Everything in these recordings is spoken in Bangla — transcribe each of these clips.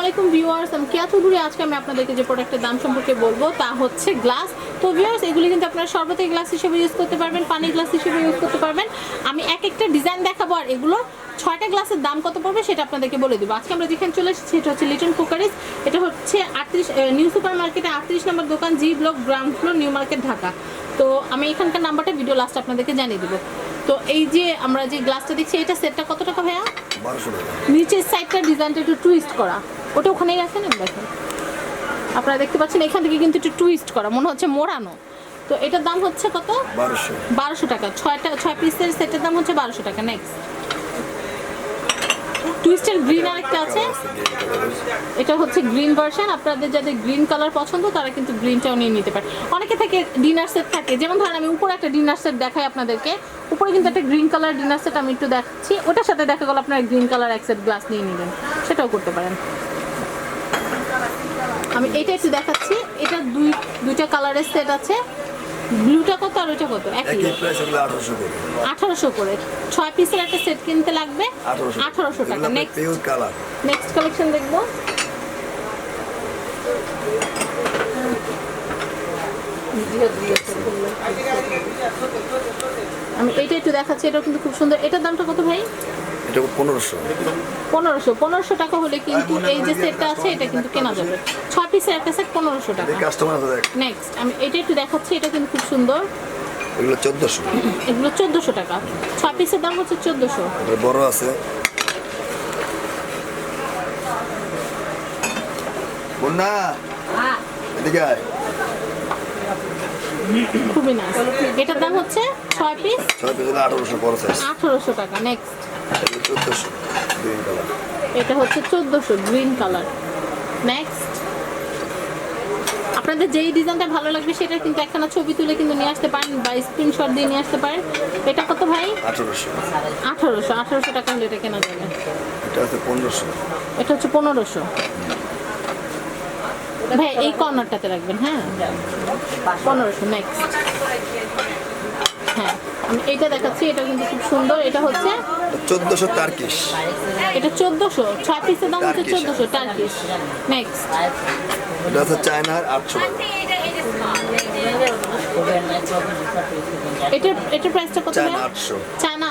আলাইকুম ভিউয়ার্স আমি কেয়া চৌধুরী। আজকে আমি আপনাদেরকে যে প্রোডাক্টের দাম সম্পর্কে বলব তা হচ্ছে গ্লাস। তো ভিউয়ার্স এগুলি কিন্তু আপনারা সর্বদাই গ্লাস হিসেবে ইউজ করতে পারবেন পানি গ্লাস হিসেবে ইউজ করতে পারবেন। আমি এক একটা ডিজাইন দেখাবো আর এগুলো ছয়টা গ্লাসের দাম কত পড়বে সেটা আপনাদেরকে বলে দেবো। আজকে আমরা যেখানে চলে এসেছি এটা হচ্ছে লিটন কুকারিজ এটা হচ্ছে আটত্রিশ নিউ সুপার মার্কেটে আটত্রিশ নম্বর দোকান G block ground floor new market Dhaka তো আমি এখানকার নাম্বারটা ভিডিও লাস্ট আপনাদেরকে জানিয়ে দেবো। তো এই যে আমরা যে গ্লাসটা দেখছি এটা সেটটা কত টাকা ভাইয়া? নিচের সাইডটা ডিজাইনটা একটু টুইস্ট করা। ওটা ওখানেই রাখেন আমি দেখেন। আপনারা দেখতে পাচ্ছেন এখান থেকে কিন্তু একটু টুইস্ট করা মনে হচ্ছে মোড়ানো। তো এটার দাম হচ্ছে কত? বারোশো। টাকা। ছয়টা ছয় পিসের সেটের দাম হচ্ছে বারোশো টাকা। নেক্সট টুইস্টের গ্রিন আরেকটা আছে। এটা হচ্ছে গ্রিন ভার্সন আপনাদের যাদের গ্রিন কালার পছন্দ তারা কিন্তু গ্রিনটাও নিয়ে নিতে পারে। অনেকে থাকে ডিনার সেট থাকে। যেমন ধরেন আমি উপরে একটা ডিনার সেট দেখাই আপনাদেরকে। উপরে কিন্তু একটা গ্রিন কালার ডিনার সেট আমি একটু দেখাচ্ছি। ওটার সাথে দেখা গেল আপনারা গ্রিন কালার এক সেট গ্লাস নিয়ে নেবেন। সেটাও করতে পারেন। আমি এটা একটু দেখাচ্ছি। এটা দুই দুইটা কালারের সেট আছে। ব্লুটা কত আর ওইটা কত? একই। আঠারোশো করে। ছয় পিসের একটা সেট কিনতে লাগবে। আঠারোশো। টাকা। নেক্সট নেক্সট কালেকশন দেখব। আমি এইটা একটু দেখাচ্ছি। এটা কিন্তু খুব সুন্দর। এটার দামটা কত ভাই? এটা পনেরোশো। পনেরোশো পনেরোশো টাকা হলে কিন্তু এই যে সেটটা আছে এটা কিন্তু কেনা যাবে। ছয় পিসের একটা সেট পনেরোশো টাকা। কাস্টমার নেক্সট আমি এটা একটু দেখাচ্ছি এটা কিন্তু খুব সুন্দর। এগুলো চোদ্দোশো। এগুলো চোদ্দোশো টাকা। ছয় পিসের দাম হচ্ছে চোদ্দোশো। এটা বড় আছে। বন্যা এদিকে আয়। খুবই না এটার দাম হচ্ছে ছয় পিস ছয় পিস আঠারোশো সাইজ আঠারোশো টাকা। নেক্সট চোদ্দোশো গ্রিন কালার এটা হচ্ছে চোদ্দোশো গ্রিন কালার। নেক্সট আপনাদের যেই ডিজাইনটা ভালো লাগবে সেটা কিন্তু একখানা ছবি তুলে কিন্তু নিয়ে আসতে পারেন বা স্ক্রিনশট দিয়ে নিয়ে আসতে পারেন। এটা কত ভাই? আঠারোশো। আঠারোশো আঠারোশো টাকা হলে এটা কেনা যাবে। এটা পনেরোশো। এটা হচ্ছে পনেরোশো। ভাই এই কর্নারটাতে রাখবেন হ্যাঁ? পনেরোশো নেক্সট হ্যাঁ আমি এটা দেখাচ্ছি এটা কিন্তু খুব সুন্দর এটা হচ্ছে চোদ্দশো টার্কিশ। এটা চোদ্দোশো ছয় পিসের দাম হচ্ছে চোদ্দশো টার্কিশ। নেক্সট এটা হচ্ছে চায়নার আটশো টাকা। এটার এটার প্রাইসটা কত চায়না চায়না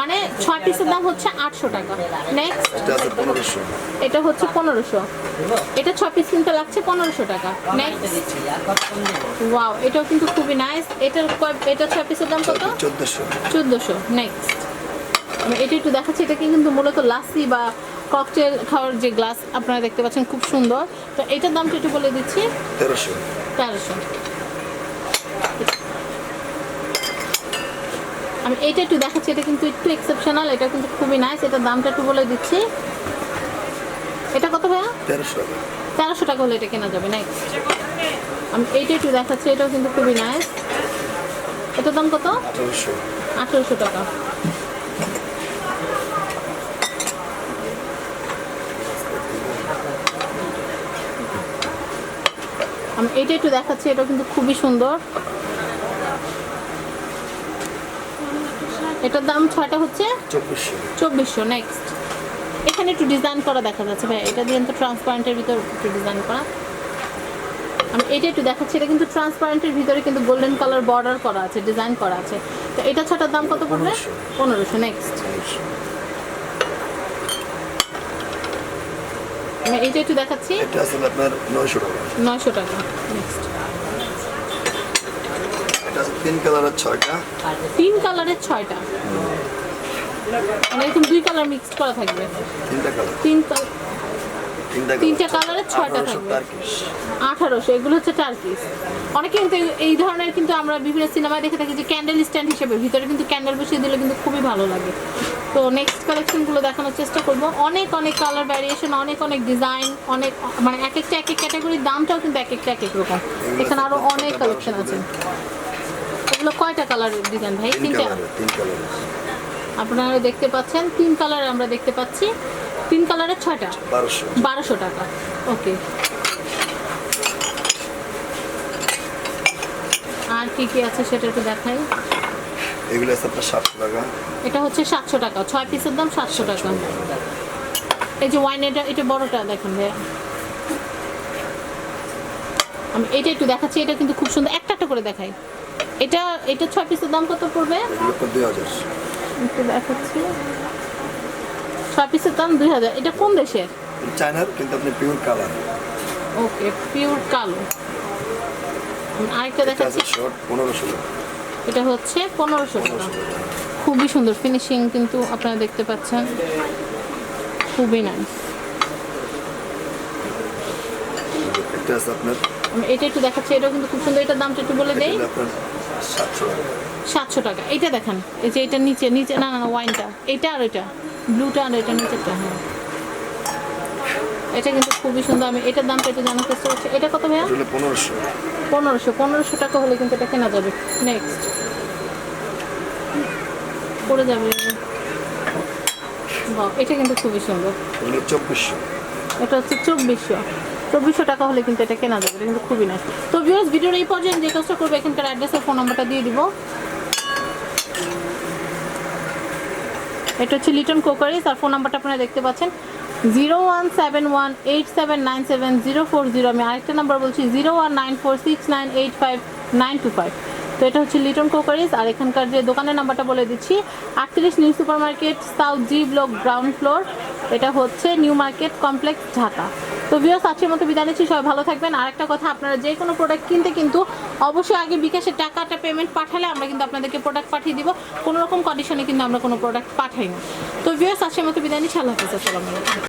মানে পিসের দাম হচ্ছে আটশো টাকা। নেক্সট এটা আছে পনেরোশো। এটা হচ্ছে এটা পিস কিনতে লাগছে টাকা। নেক্সট ওয়াও এটাও কিন্তু খুবই নাইস এটার এটা পিসের দাম কত? নেক্সট এটা একটু দেখাচ্ছি। এটা কি কিন্তু মূলত লাসি বা ককটেল খাওয়ার যে গ্লাস আপনারা দেখতে পাচ্ছেন খুব সুন্দর। তো এটার দামটা একটু বলে দিচ্ছি। তেরোশো। তেরোশো। আমি এইটা একটু দেখাচ্ছি এটা কিন্তু একটু এক্সেপশনাল এটা কিন্তু খুবই নাইস এটার দামটা একটু বলে দিচ্ছি। এটা কত ভাইয়া? তেরোশো টাকা। তেরোশো টাকা হলে এটা কেনা যাবে নেক্সট আমি এইটা একটু দেখাচ্ছি এটাও কিন্তু খুবই নাইস এটার দাম কত? আঠারোশো। আঠেরোশো টাকা। আমি এটা একটু দেখাচ্ছি এটা কিন্তু খুবই সুন্দর। এটার দাম ছয়টা হচ্ছে? চব্বিশশো। চব্বিশশো নেক্সট এখানে একটু ডিজাইন করা দেখা যাচ্ছে ভাই এটা দিয়ে তো ট্রান্সপারেন্টের ভিতর একটু ডিজাইন করা। আমি এটা একটু দেখাচ্ছি এটা কিন্তু ট্রান্সপারেন্টের ভিতরে কিন্তু গোল্ডেন কালার বর্ডার করা আছে ডিজাইন করা আছে। তো এটা ছটার দাম কত পড়বে? পনেরোশো। নেক্সট আমি এইটা একটু দেখাচ্ছি। এটা আসলে আপনার নয়শো টাকা। নয়শো টাকা। নেক্সট এটা তিন কালারের ছয়টা। তিন কালারের ছয়টা। মানে এরকম দুই কালার মিক্সড করা থাকবে। তিনটা কালার। তিন তিনটা কালারের ছয়টা আঠারোশো থাকবে। আঠারোশো এগুলো হচ্ছে টার্কিস অনেকে কিন্তু এই- এই ধরনের কিন্তু আমরা বিভিন্ন সিনেমায় দেখে থাকি যে ক্যান্ডেল স্ট্যান্ড হিসেবে ভিতরে কিন্তু ক্যান্ডেল বসিয়ে দিলে কিন্তু খুবই ভালো লাগে। তো নেক্সট কালেকশনগুলো দেখানোর চেষ্টা করব। অনেক অনেক কালার ভ্যারিয়েশন অনেক অনেক ডিজাইন অনেক মানে এক একটা এক এক ক্যাটাগরির দামটাও কিন্তু এক একটা এক এক রকম। এখানে আরও অনেক কালেকশন আছে। এগুলো কয়টা কালার ডিজাইন ভাই? তিনটা? আপনারা দেখতে পাচ্ছেন তিন কালার আমরা দেখতে পাচ্ছি। তিন কালারের ছয়টা? বারোশো। বারোশো টাকা। ওকে। আর কি কি আছে সেটা একটু দেখাই। এগুলো আছে আপনার সাতশো টাকা। এটা হচ্ছে সাতশো টাকা। ছয় পিসের দাম সাতশো টাকা। এই যে ওয়াইন এটা এটা বড়টা দেখেন ভাইয়া। আমি এটা একটু দেখাচ্ছি এটা কিন্তু খুব সুন্দর। একটা একটা করে দেখাই। এটা এটা ছয় পিসের দাম কত পড়বে? একটু দেখাচ্ছি। ছয় পিসের দাম দুই হাজার। এটা কোন দেশের? চায়নার কিন্তু আপনি পিওর কালার ওকে পিওর কালো। আরেকটা দেখাচ্ছি। শর্ট পনেরোশো টাকা। এটা হচ্ছে পনেরোশো টাকা। খুবই সুন্দর ফিনিশিং কিন্তু আপনারা দেখতে পাচ্ছেন। খুবই নাইস এটা একটু দেখাচ্ছি এটাও কিন্তু খুব সুন্দর। এটার দামটা একটু বলে দেই। সাতশো টাকা। এটা দেখেন। এই যে এটা নিচে নিচে না না না ওয়াইনটা এটা আর এটা। ব্লুটা আর এটা নিচেরটা হ্যাঁ। এটা কিন্তু খুবই সুন্দর। আমি এটার দামটা একটু জানার চেষ্টা করছি। এটা কত ভাইয়া? পনেরোশো। পনেরোশো। পনেরোশো টাকা হলে কিন্তু এটা কেনা যাবে। নেক্সট পড়ে যাবে। বাহ, এটা কিন্তু খুবই সুন্দর। চব্বিশশো। এটা হচ্ছে চব্বিশশো। চব্বিশশো টাকা হলে কিন্তু এটা কেনা যাবে। এটা কিন্তু খুবই নাইস তো ভিউয়ার্স ভিডিওর এই পর্যায়ে আমি যে কাজটা করব এখানকার অ্যাড্রেস আর ফোন নাম্বারটা দিয়ে দিব। এটা হচ্ছে লিটন কোকারিস আর ফোন নাম্বারটা আপনারা দেখতে পাচ্ছেন। Zero one seven one eight seven nine seven zero four zero. আমি আরেকটা নাম্বার বলছি, zero one nine four six nine eight five, nine two five. তো এটা হচ্ছে লিটন কোকারিস আর এখানকার যে দোকানের নাম্বারটা বলে দিচ্ছি, আটত্রিশ new super market south G block ground floor এটা হচ্ছে নিউ মার্কেট কমপ্লেক্স ঢাকা। তো ভিউয়ার্স আজকের মতো বিদায় নিচ্ছি, সবাই ভালো থাকবেন। আর একটা কথা, আপনারা যে কোনো প্রোডাক্ট কিনতে কিন্তু অবশ্যই আগে বিকাশের টাকাটা পেমেন্ট পাঠালে আমরা কিন্তু আপনাদেরকে প্রোডাক্ট পাঠিয়ে দিব। কোনো রকম কন্ডিশনে কিন্তু আমরা কোনো প্রোডাক্ট পাঠাই না তো ভিউয়ার্স আজকের মতো বিদায় নিচ্ছি, আল্লাহ হাফিজ, আসসালামু আলাইকুম।